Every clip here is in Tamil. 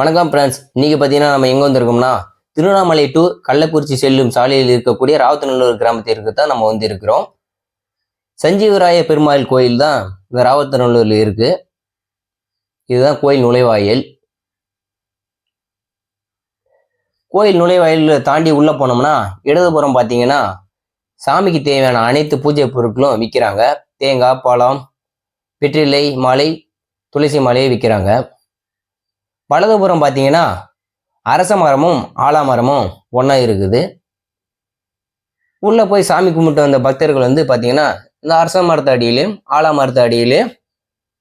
வணக்கம் ஃப்ரெண்ட்ஸ் இன்னைக்கு பார்த்தீங்கன்னா நம்ம எங்கே வந்திருக்கோம்னா திருவண்ணாமலை டு கள்ளக்குறிச்சி செல்லும் சாலையில் இருக்கக்கூடிய ராவத்தநல்லூர் கிராமத்திற்கு தான் நம்ம வந்து இருக்கிறோம் சஞ்சீவராய பெருமாள் கோயில் தான் இந்த ராவத்தநல்லூர்ல இருக்கு. இதுதான் கோயில் நுழைவாயில். கோயில் நுழைவாயில் தாண்டி உள்ள போனோம்னா இடதுபுறம் பார்த்தீங்கன்னா சாமிக்கு தேவையான அனைத்து பூஜை பொருட்களும் விற்கிறாங்க தேங்காய் பழம் வெற்றிலை மாலை துளசி மாலையை விற்கிறாங்க வலதுபுறம் பார்த்தீங்கன்னா அரச மரமும் ஆலாமரமும் ஒன்றா இருக்குது. உள்ளே போய் சாமி கும்பிட்டு வந்த பக்தர்கள் வந்து பார்த்தீங்கன்னா இந்த அரச மரத்து அடியிலையும் ஆலாமரத்து அடியிலையும்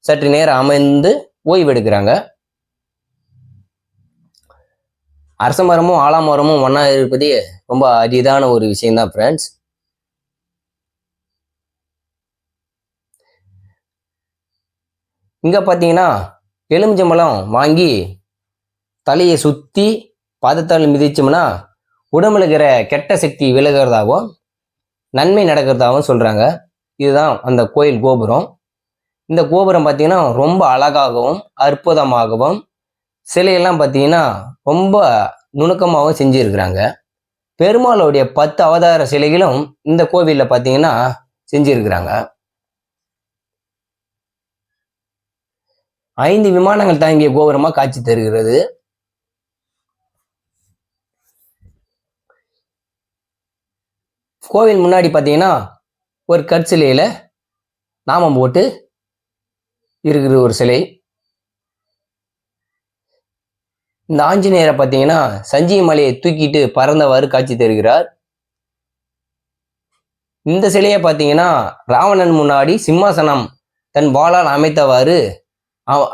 சற்று நேரம் அமைந்து ஓய்வு எடுக்கிறாங்க. அரச மரமும் ஆலாமரமும் ஒன்றா இருப்பதே ரொம்ப அரிதான ஒரு விஷயம்தான் ஃப்ரெண்ட்ஸ் இங்கே பார்த்தீங்கன்னா எலுமிச்சம்பழம் வாங்கி தலையை சுற்றி பாதத்தால் மிதிச்சோம்னா உடம்புல இருக்கிற கெட்ட சக்தி விலகிறதாகவும் நன்மை நடக்கிறதாகவும் சொல்கிறாங்க இதுதான் அந்த கோயில் கோபுரம். இந்த கோபுரம் பார்த்திங்கன்னா ரொம்ப அழகாகவும் அற்புதமாகவும் சிலையெல்லாம் பார்த்தீங்கன்னா ரொம்ப நுணுக்கமாகவும் செஞ்சுருக்கிறாங்க. பெருமாளுடைய பத்து அவதார சிலைகளும் இந்த கோவிலில் பார்த்தீங்கன்னா செஞ்சிருக்கிறாங்க. ஐந்து விமானங்கள் தாங்கிய கோபுரமாக காட்சி தருகிறது. கோவில் முன்னாடி பார்த்தீங்கன்னா ஒரு கற்சிலையில் நாமம் போட்டு இருக்கிற ஒரு சிலை. இந்த ஆஞ்சநேயரை பார்த்தீங்கன்னா சஞ்சீவி மலையை தூக்கிட்டு பறந்தவாறு காட்சி தருகிறார். இந்த சிலையை பார்த்தீங்கன்னா ராவணன் முன்னாடி சிம்மாசனம் தன் வாளால் அமைத்தவாறு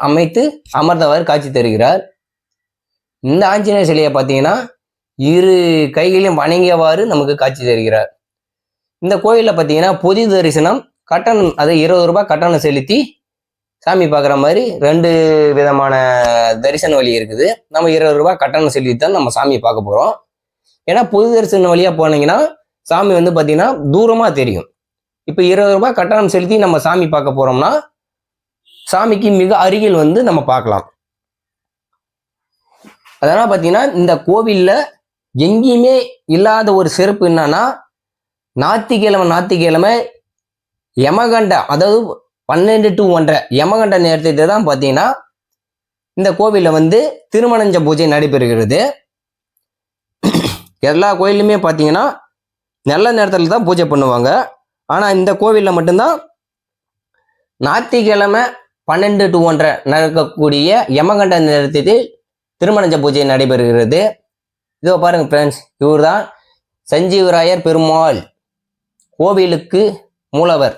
அமைத்து அமர்ந்தவாறு காட்சி தருகிறார். இந்த ஆஞ்சநேயர் சிலையை பார்த்தீங்கன்னா இரு கைகளையும் வணங்கியவாறு நமக்கு காட்சி தருகிறார். இந்த கோயிலில் பார்த்தீங்கன்னா பொது தரிசனம் கட்டணம் அது இருபது ரூபாய் கட்டணம் செலுத்தி சாமி பார்க்குற மாதிரி ரெண்டு விதமான தரிசன வழி இருக்குது. நம்ம இருபது ரூபாய் கட்டணம் செலுத்தி தான் நம்ம சாமி பார்க்க போகிறோம் ஏன்னா பொது தரிசன வழியாக போனீங்கன்னா சாமி வந்து பார்த்தீங்கன்னா தூரமாக தெரியும். இப்போ இருபது ரூபாய் கட்டணம் செலுத்தி நம்ம சாமி பார்க்க போகிறோம்னா சாமிக்கு மிக அருகில் வந்து நம்ம பார்க்கலாம். அதனால் பார்த்தீங்கன்னா இந்த கோவிலில் எங்கேயுமே இல்லாத ஒரு சிறப்பு என்னன்னா ஞாத்திக்கிழமை ஞாத்திக்கிழமை யமகண்ட அதாவது பன்னெண்டு டு ஒன்றரை யமகண்ட நேரத்தை தான் பார்த்தீங்கன்னா இந்த கோவிலில் வந்து திருமணஞ்ச பூஜை நடைபெறுகிறது. எல்லா கோயிலுமே பார்த்தீங்கன்னா நல்ல நேரத்தில் தான் பூஜை பண்ணுவாங்க. ஆனால் இந்த கோவிலில் மட்டும்தான் ஞாயிற்றுக்கிழமை பன்னெண்டு டு ஒன்றரை நடக்கக்கூடிய யமகண்ட நேரத்தில் திருமணஞ்ச பூஜை நடைபெறுகிறது. இதோ பாருங்கள் ஃப்ரெண்ட்ஸ் இவர் தான் சஞ்சீவராயர் பெருமாள். கோவிலுக்கு மூலவர்.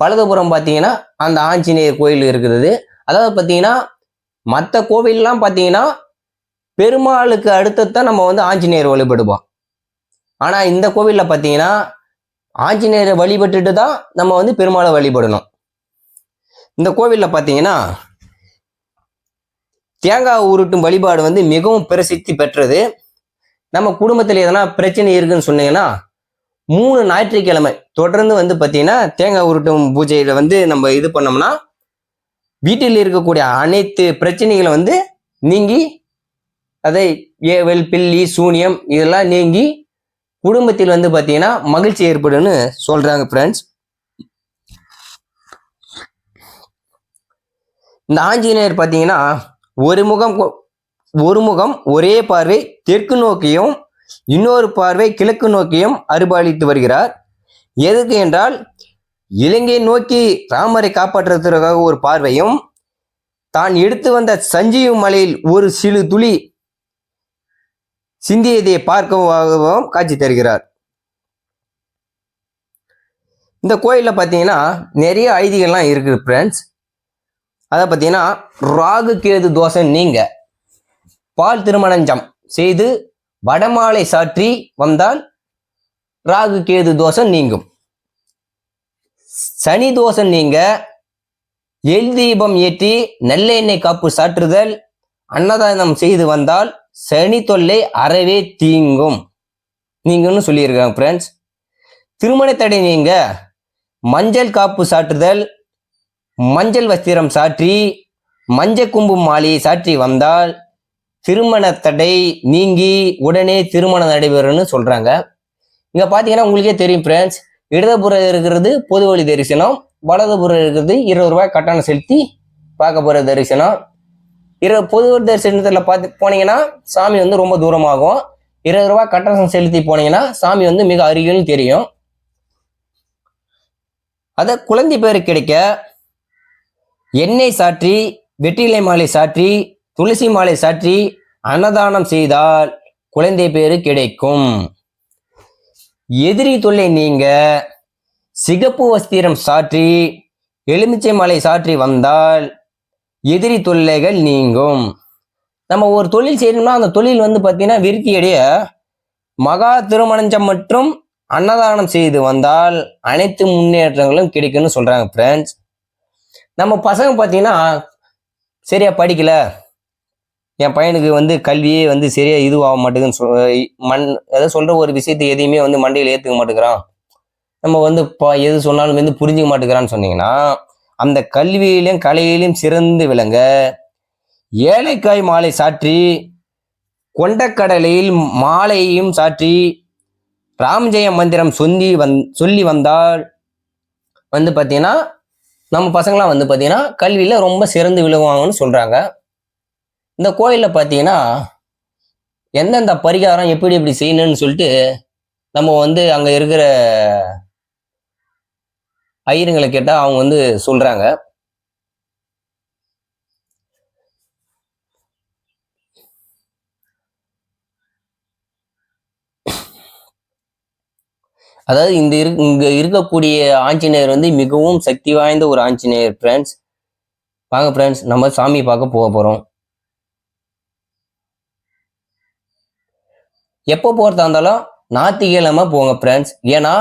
வலதுபுறம் பார்த்தீங்கன்னா அந்த ஆஞ்சநேயர் கோயில் இருக்கிறது அதாவது பார்த்தீங்கன்னா மற்ற கோவில்லாம் பார்த்தீங்கன்னா பெருமாளுக்கு அடுத்தது தான் நம்ம வந்து ஆஞ்சநேயர் வழிபடுவோம். ஆனால் இந்த கோவிலில் பார்த்தீங்கன்னா ஆஞ்சநேயரை வழிபட்டுட்டு தான் நம்ம வந்து பெருமாளை வழிபடணும். இந்த கோவிலில் பார்த்தீங்கன்னா தேங்காய் உருட்டும் வழிபாடு வந்து மிகவும் பிரசித்தி பெற்றது. நம்ம குடும்பத்தில் எதனா பிரச்சனை இருக்குன்னு சொன்னீங்கன்னா மூணு ஞாயிற்றுக்கிழமை தொடர்ந்து வந்து பார்த்தீங்கன்னா தேங்காய் உருட்டும் பூஜையில் வந்து நம்ம இது பண்ணோம்னா வீட்டில் இருக்கக்கூடிய அனைத்து பிரச்சனைகளை வந்து நீங்கி அதை ஏவல் பில்லி சூனியம் இதெல்லாம் நீங்கி குடும்பத்தில் வந்து பார்த்தீங்கன்னா மகிழ்ச்சி ஏற்படுன்னு சொல்றாங்க ஃப்ரெண்ட்ஸ் இந்த ஆஞ்சநேயர் பார்த்தீங்கன்னா ஒரு முகம் கொ- ஒரு முகம் ஒரே பார்வை தெற்கு நோக்கியும் இன்னொரு பார்வை கிழக்கு நோக்கியும் அருபாலித்து வருகிறார். எதுக்கு என்றால் இலங்கையை நோக்கி ராமரை காப்பாற்றுவதற்காக ஒரு பார்வையும் தான் எடுத்து வந்த சஞ்சீவ் மலையில் ஒரு சிறு துளி சிந்தியதை பார்க்கவும் காட்சி தருகிறார். இந்த கோயிலில் பார்த்தீங்கன்னா நிறைய ஐதிகள்லாம் இருக்குது ஃப்ரெண்ட்ஸ் அதை பார்த்தீங்கன்னா ராகு கேது தோசை நீங்கள் பால் திருமணஞ்சம் செய்து வடமாலை சாற்றி வந்தால் ராகு கேது தோஷம் நீங்கும். சனி தோஷம் நீங்க எல் தீபம் ஏற்றி நல்லெண்ணெய் காப்பு சாற்றுதல் அன்னதானம் செய்து வந்தால் சனி தொல்லை அறவே தீங்கும். நீங்கன்னு சொல்லியிருக்காங்க ஃப்ரெண்ட்ஸ் திருமண தடை நீங்க மஞ்சள் காப்பு சாற்றுதல் மஞ்சள் வஸ்திரம் சாற்றி மஞ்சள் கும்பு மாலையை சாற்றி வந்தால் திருமண தடை நீங்கி உடனே திருமணம் நடைபெறும்னு சொல்றாங்க. இங்க பாத்தீங்கன்னா உங்களுக்கே தெரியும் ஃப்ரெண்ட்ஸ் இடதுபுறம் இருக்கிறது பொது வழி தரிசனம் வலதுபுறம் இருக்கிறது இருபது ரூபாய் கட்டணம் செலுத்தி பார்க்க போற தரிசனம். இரு பொது தரிசனத்தில் பார்த்து போனீங்கன்னா சாமி வந்து ரொம்ப தூரமாகும். இருபது ரூபாய் கட்டணம் செலுத்தி போனீங்கன்னா சாமி வந்து மிக அருகில் தெரியும். அத குழந்தை பேர் கிடைக்க எண்ணெய் சாற்றி வெற்றிலை மாலை சாற்றி துளசி மாலை சாற்றி அன்னதானம் செய்தால் குழந்தை பேரு கிடைக்கும். எதிரி தொல்லை நீங்க சிகப்பு வஸ்திரம் சாற்றி எலுமிச்சை மாலை சாற்றி வந்தால் எதிரி தொல்லைகள் நீங்கும். நம்ம ஒரு தொழில் செய்யணும்னா அந்த தொழில் வந்து பார்த்தீங்கன்னா விருத்தியடைய மகா திருமணஞ்சம் மற்றும் அன்னதானம் செய்து வந்தால் அனைத்து முன்னேற்றங்களும் கிடைக்கும்னு சொல்றாங்க ஃப்ரெண்ட்ஸ் நம்ம பசங்க பார்த்தீங்கன்னா சரியா படிக்கல என் பையனுக்கு வந்து கல்வியே வந்து சரியா இதுவாக மாட்டேங்குன்னு சொல் மண் ஏதோ சொல்ற ஒரு விஷயத்தை எதையுமே வந்து மண்டையில் ஏற்றுக்க மாட்டேங்கிறான். நம்ம வந்து இப்போ எது சொன்னாலும் வந்து புரிஞ்சுக்க மாட்டேங்கிறான்னு சொன்னீங்கன்னா அந்த கல்வியிலையும் கலையிலையும் சிறந்து விளங்க ஏழைக்காய் மாலை சாற்றி கொண்டக்கடலையில் மாலையையும் சாற்றி ராம்ஜெய மந்திரம் சொல்லி வந் சொல்லி வந்தால் வந்து பார்த்தீங்கன்னா நம்ம பசங்களாம் வந்து பார்த்தீங்கன்னா கல்வியில் ரொம்ப சிறந்து விழுவாங்கன்னு சொல்கிறாங்க இந்த கோயிலில் பார்த்தீங்கன்னா எந்தெந்த பரிகாரம் எப்படி எப்படி செய்யணும்னு சொல்லிட்டு நம்ம வந்து அங்கே இருக்கிற ஐயருங்களை கேட்டால் அவங்க வந்து சொல்கிறாங்க அதாவது இந்த இரு இங்கே இருக்கக்கூடிய ஆஞ்சநேயர் வந்து மிகவும் சக்தி வாய்ந்த ஒரு ஆஞ்சநேயர் ஃப்ரெண்ட்ஸ் வாங்க ஃப்ரெண்ட்ஸ் நம்ம சாமி பார்க்க போக போகிறோம் எப்போ போகிறதா இருந்தாலும் ஞாயிற்றுக்கிழமை போங்க ஃப்ரெண்ட்ஸ் ஏன்னா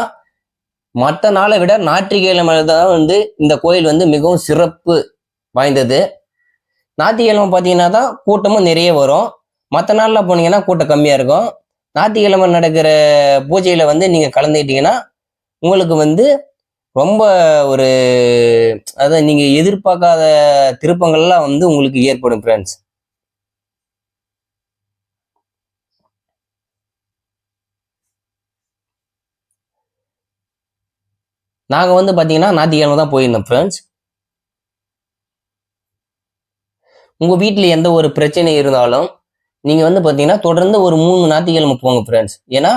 மற்ற நாளை விட ஞாயிற்றுக்கிழமை தான் வந்து இந்த கோயில் வந்து மிகவும் சிறப்பு வாய்ந்தது. ஞாயிற்றுக்கிழமை பார்த்தீங்கன்னா தான் கூட்டமும் நிறைய வரும். மற்ற நாளில் போனீங்கன்னா கூட்டம் கம்மியாக இருக்கும். ஞாயிற்றுக்கிழமை நடக்கிற பூஜையில் வந்து நீங்கள் கலந்துக்கிட்டீங்கன்னா உங்களுக்கு வந்து ரொம்ப ஒரு அதான் நீங்கள் எதிர்பார்க்காத திருப்பங்கள்லாம் வந்து உங்களுக்கு ஏற்படும் ஃப்ரெண்ட்ஸ் நாங்கள் வந்து பார்த்தீங்கன்னா ஞாயிற்றுக்கிழமை தான் போயிருந்தோம் ஃப்ரெண்ட்ஸ் உங்கள் வீட்டில் எந்த ஒரு பிரச்சனை இருந்தாலும் நீங்கள் வந்து பார்த்தீங்கன்னா தொடர்ந்து ஒரு மூணு ஞாயிற்றுக்கிழமை போங்க ஃப்ரெண்ட்ஸ் ஏன்னா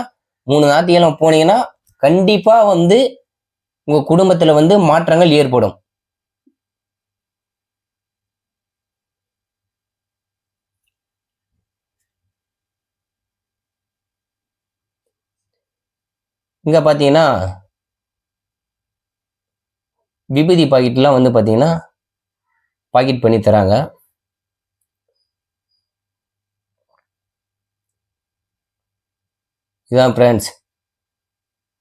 மூணு ஞாயிற்றுக்கிழமை போனீங்கன்னா கண்டிப்பாக வந்து உங்கள் குடும்பத்தில் வந்து மாற்றங்கள் ஏற்படும். இங்கே பார்த்தீங்கன்னா விபூதி பாக்கெட்லாம் வந்து பார்த்தீங்கன்னா பாக்கெட் பண்ணி தராங்க. இதுதான் ஃப்ரெண்ட்ஸ்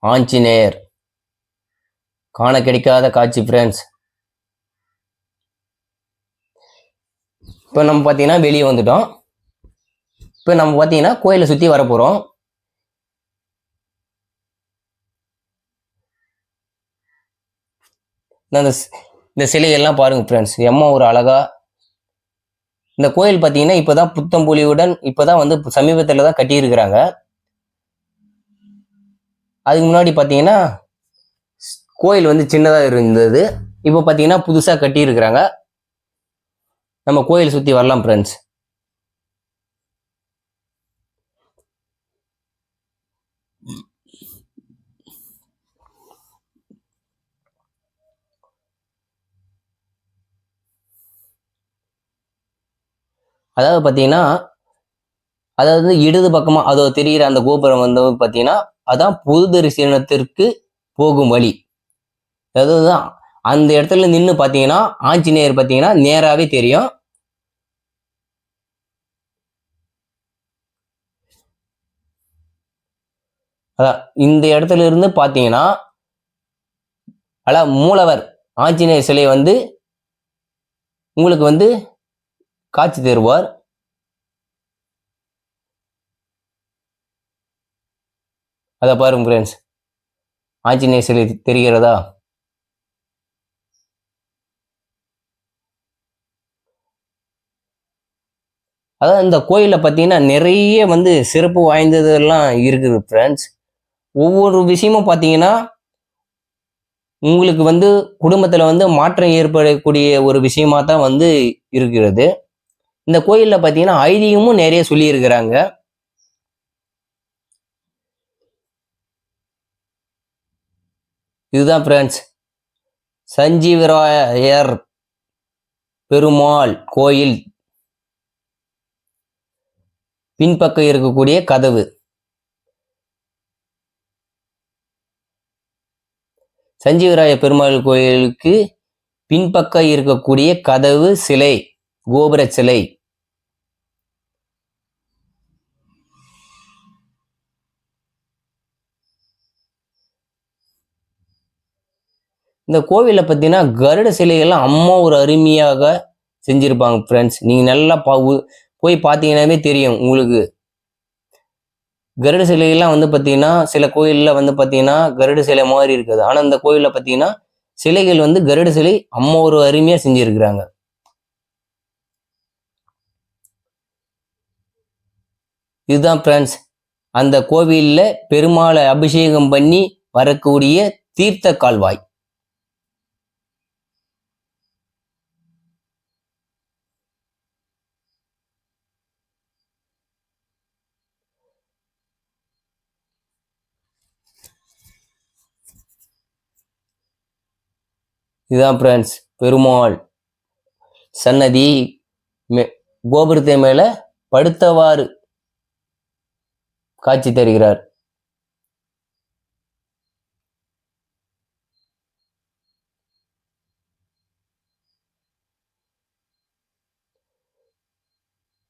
ஆஞ்சநேயர். காண கிடைக்காத காட்சி ஃப்ரெண்ட்ஸ் இப்போ நம்ம பார்த்தீங்கன்னா வெளியே வந்துட்டோம். இப்போ நம்ம பார்த்தீங்கன்னா கோயிலை சுற்றி வரப்போகிறோம் இந்த இந்த சிலையெல்லாம் பாருங்கள் ஃப்ரெண்ட்ஸ் எம்மா ஒரு அழகா இந்த கோயில் பார்த்தீங்கன்னா இப்போ தான் புத்தம்பொலியுடன் இப்போ தான் வந்து சமீபத்தில் தான் கட்டியிருக்கிறாங்க. அதுக்கு முன்னாடி பார்த்தீங்கன்னா கோயில் வந்து சின்னதாக இருந்தது. இப்போ பார்த்தீங்கன்னா புதுசாக கட்டியிருக்கிறாங்க. நம்ம கோயில் சுற்றி வரலாம் ஃப்ரெண்ட்ஸ் அதாவது பார்த்தீங்கன்னா அதாவது வந்து இடது பக்கமாக அதோ தெரிகிற அந்த கோபுரம் வந்து பார்த்தீங்கன்னா அதான் புது தரிசனத்திற்கு போகும் வழி. அதாவது அந்த இடத்துல நின்று பார்த்தீங்கன்னா ஆஞ்சநேயர் பார்த்தீங்கன்னா நேராகவே தெரியும். அதான் இந்த இடத்துல இருந்து பார்த்தீங்கன்னா அதான் மூலவர் ஆஞ்சநேயர் சிலை வந்து உங்களுக்கு வந்து காட்சி தருவார். அதை பாருங்க ஃப்ரெண்ட்ஸ் ஆஞ்சநேய சிலை தெரிகிறதா? அதாவது இந்த கோயிலில் பார்த்தீங்கன்னா நிறைய வந்து சிறப்பு வாய்ந்ததெல்லாம் இருக்குது ஃப்ரெண்ட்ஸ் ஒவ்வொரு விஷயமும் பார்த்தீங்கன்னா உங்களுக்கு வந்து குடும்பத்தில் வந்து மாற்றம் ஏற்படக்கூடிய ஒரு விஷயமா தான் வந்து இருக்கிறது. இந்த கோயிலில் பார்த்தீங்கன்னா ஐதீகமும் நிறைய சொல்லியிருக்கிறாங்க. இதுதான் ஃப்ரெண்ட்ஸ் சஞ்சீவராயர் பெருமாள் கோயில். பின்பக்கம் இருக்கக்கூடிய கதவு. சஞ்சீவராய பெருமாள் கோயிலுக்கு பின்பக்கம் இருக்கக்கூடிய கதவு சிலை கோபுர சிலை. இந்த கோவிலில் பார்த்தீங்கன்னா கருட சிலைகள்லாம் அம்மா ஒரு அருமையாக செஞ்சுருப்பாங்க ஃப்ரெண்ட்ஸ் நீங்கள் நல்லா பா போய் பார்த்தீங்கன்னாவே தெரியும் உங்களுக்கு. கருட சிலைகள்லாம் வந்து பார்த்தீங்கன்னா சில கோயிலில் வந்து பார்த்தீங்கன்னா கருட சிலை மாதிரி இருக்குது. ஆனால் இந்த கோயிலில் பார்த்தீங்கன்னா சிலைகள் வந்து கருட சிலை அம்மா ஒரு அருமையாக செஞ்சுருக்கிறாங்க. இதுதான் ஃப்ரெண்ட்ஸ் அந்த கோவிலில் பெருமாளை அபிஷேகம் பண்ணி வரக்கூடிய தீர்த்த கால்வாய். இதுதான் ஃப்ரெண்ட்ஸ் பெருமாள். சன்னதி மே- கோபுரத்தை மேலே படுத்தவாறு காட்சி தருகிறார்.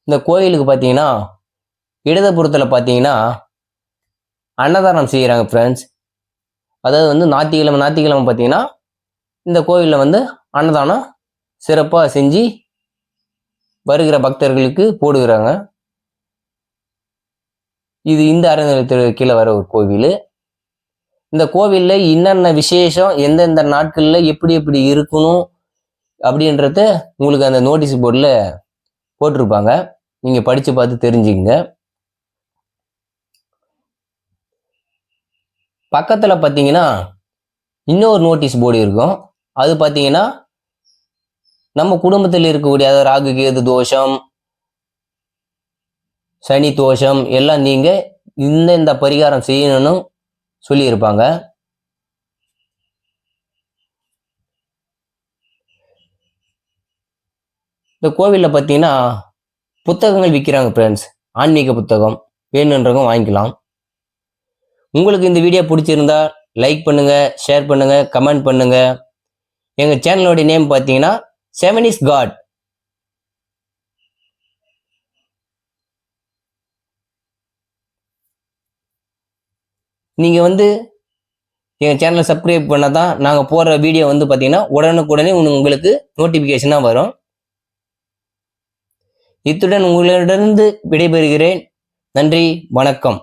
இந்த கோயிலுக்கு பார்த்தீங்கன்னா இடதுபுறத்தில் பார்த்தீங்கன்னா அன்னதானம் செய்கிறாங்க ஃப்ரெண்ட்ஸ் அதாவது வந்து ஞாத்திக்கிழமை ஞாத்திக்கிழமை பார்த்தீங்கன்னா இந்த கோயிலில் வந்து அன்னதானம் சிறப்பாக செஞ்சு வருகிற பக்தர்களுக்கு போடுகிறாங்க. இது இந்த அறநிலையத்துறை கீழே வர ஒரு கோவில். இந்த கோவிலில் என்னென்ன விசேஷம் எந்தெந்த நாட்களில் எப்படி எப்படி இருக்கணும் அப்படின்றத உங்களுக்கு அந்த நோட்டீஸ் போர்டில் போட்டிருப்பாங்க. நீங்கள் படித்து பார்த்து தெரிஞ்சுக்கங்க. பக்கத்தில் பார்த்தீங்கன்னா இன்னொரு நோட்டீஸ் போர்டு இருக்கும். அது பார்த்தீங்கன்னா நம்ம குடும்பத்தில் இருக்கக்கூடிய அதாவது ராகு கேது தோஷம் சனி தோஷம் எல்லாம் நீங்கள் இந்த இந்த பரிகாரம் செய்யணும்னு சொல்லியிருப்பாங்க. இந்த கோவிலில் பார்த்தீங்கன்னா புத்தகங்கள் விற்கிறாங்க ஃப்ரெண்ட்ஸ் ஆன்மீக புத்தகம் வேணுன்றவங்க வாங்கிக்கலாம். உங்களுக்கு இந்த வீடியோ பிடிச்சிருந்தா லைக் பண்ணுங்கள் ஷேர் பண்ணுங்கள் கமெண்ட் பண்ணுங்கள் எங்கள் சேனலோட நேம் பார்த்தீங்கன்னா செவன் இஸ் காட் நீங்கள் வந்து எங்கள் சேனலை சப்ஸ்கிரைப் பண்ணால் தான் நாங்கள் போடுற வீடியோ வந்து பார்த்தீங்கன்னா உடனுக்குடனே உங்களுக்கு நோட்டிஃபிகேஷனாக வரும். இத்துடன் உங்களிடமிருந்து விடைபெறுகிறேன். நன்றி வணக்கம்.